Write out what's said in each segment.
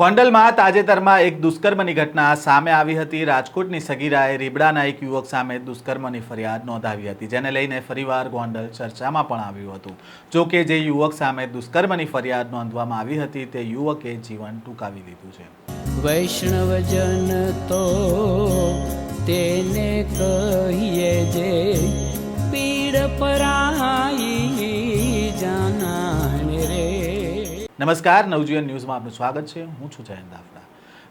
ગોંડલમાં તાજેતરમાં એક દુષ્કર્મની ઘટના સામે આવી હતી. રાજકોટની સગીરાએ રીબડાના એક યુવક સામે દુષ્કર્મની ફરિયાદ નોંધાવી હતી, જેને લઈને ફરીવાર ગોંડલ ચર્ચામાં પણ આવ્યું હતું. જો કે જે યુવક સામે દુષ્કર્મની ફરિયાદ નોંધવામાં આવી હતી, તે યુવકે જીવન ટૂંકાવી દીધું છે. વૈષ્ણવજન તો તેને કહીએ જે પીડ પરાઈ નમસ્કાર, નવજીવન ન્યૂઝમાં આપનું સ્વાગત છે. હું છું જયંત દાફડા.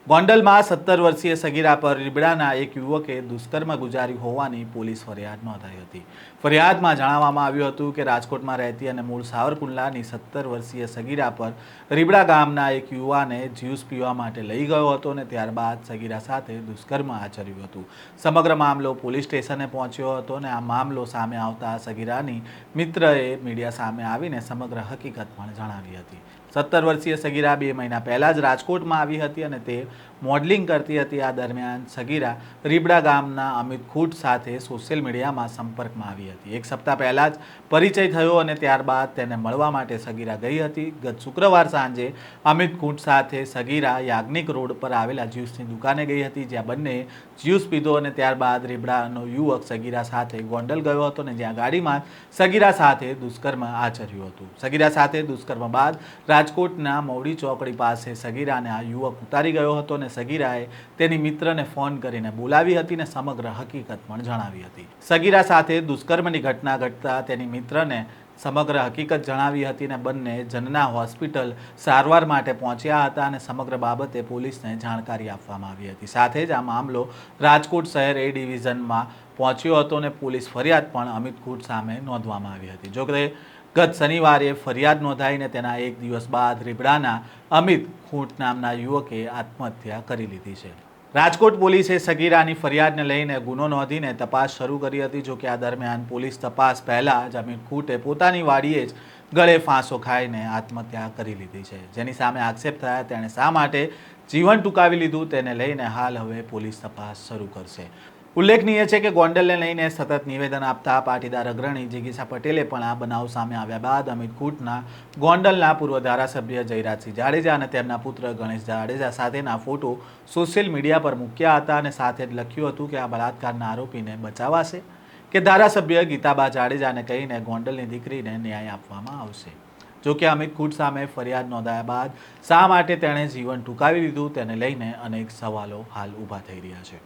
ગોંડલમાં સત્તર વર્ષીય સગીરા પર રીબડાના એક યુવકે દુષ્કર્મ ગુજાર્યું હોવાની પોલીસ ફરિયાદ નોંધાઈ હતી. ફરિયાદમાં જણાવવામાં આવ્યું હતું કે રાજકોટમાં રહેતી અને મૂળ સાવરકુંડલાની સત્તર વર્ષીય સગીરા પર રીબડા ગામના એક યુવાને જ્યુસ પીવા માટે લઈ ગયો હતો અને ત્યારબાદ સગીરા સાથે દુષ્કર્મ આચર્યું હતું. સમગ્ર મામલો પોલીસ સ્ટેશને પહોંચ્યો હતો અને આ મામલો સામે આવતા સગીરાની મિત્રએ મીડિયા સામે આવીને સમગ્ર હકીકત પણ જણાવી હતી. સત્તર વર્ષીય સગીરા બે મહિના પહેલાં જ રાજકોટમાં આવી હતી અને તે મોડલિંગ કરતી હતી આ દરમિયાન સગીરા રીબડા ગામના અમિત ખૂટ સાથે સોશિયલ મીડિયામાં સંપર્કમાં આવી હતી. એક સપ્તાહ પહેલાં જ પરિચય થયો અને ત્યારબાદ તેને મળવા માટે સગીરા ગઈ હતી. ગત શુક્રવાર સાંજે અમિત ખૂટ સાથે સગીરા યાજ્ઞિક રોડ પર આવેલા જ્યુસની દુકાને ગઈ હતી, જ્યાં બંને જ્યુસ પીધો અને ત્યારબાદ રીબડાનો યુવક સગીરા સાથે ગોંડલ ગયો હતો અને જ્યાં ગાડીમાં સગીરા સાથે દુષ્કર્મ આચર્યું હતું. સગીરા સાથે દુષ્કર્મ બાદ રાજકોટના મૌડી ચોકડી પાસે સગીરાને આ યુવક ઉતારી ગયો હતો અને સગીરાએ તેની મિત્રને ફોન કરીને બોલાવી હતી અને સમગ્ર હકીકત પણ જણાવી હતી. સગીરા સાથે દુષ્કર્મની ઘટના ઘટતા તેની મિત્રને સમગ્ર હકીકત જણાવી હતી અને બંને જનના હોસ્પિટલ સારવાર માટે પહોંચ્યા હતા અને સમગ્ર બાબતે પોલીસને જાણકારી આપવામાં આવી હતી. સાથે જ આ મામલો રાજકોટ શહેર એ ડિવિઝનમાં પહોંચ્યો હતો અને પોલીસ ફરિયાદ પણ અમિત કુટ સામે નોંધવામાં આવી હતી. જો કે ગત શનિવારે ફરિયાદ નોંધાઈને તેના એક દિવસ બાદ રીબડાના અમિત ખૂંટ નામના યુવકે આત્મહત્યા કરી લીધી છે. રાજકોટ પોલીસે સગીરાની ફરિયાદને લઈને ગુનો નોંધીને તપાસ શરૂ કરી હતી, જો કે આ દરમિયાન પોલીસ તપાસ પહેલાં જ અમિત ખૂટે પોતાની વાડીએ જ ગળે ફાંસો ખાઈને આત્મહત્યા કરી લીધી છે. જેની સામે આક્ષેપ થયા, તેણે શા માટે જીવન ટૂંકાવી લીધું તેને લઈને હાલ હવે પોલીસ તપાસ શરૂ કરશે. ઉલ્લેખનીય છે કે ગોંડલને લઈને સતત નિવેદન આપતા પાટીદાર અગ્રણી જિગીસા પટેલે પણ આ બનાવ સામે આવ્યા બાદ અમિત કુટના ગોંડલના પૂર્વ ધારાસભ્ય જયરાજસિંહ જાડેજા અને તેમના પુત્ર ગણેશ જાડેજા સાથેના ફોટો સોશિયલ મીડિયા પર મૂક્યા હતા અને સાથે જ લખ્યું હતું કે આ બળાત્કારના આરોપીને બચાવાશે કે ધારાસભ્ય ગીતાબા જાડેજાને કહીને ગોંડલની દીકરીને ન્યાય આપવામાં આવશે. જો કે અમિત કુટ સામે ફરિયાદ નોંધાયા બાદ શા માટે તેણે જીવન ટૂંકાવી દીધું તેને લઈને અનેક સવાલો હાલ ઊભા થઈ રહ્યા છે.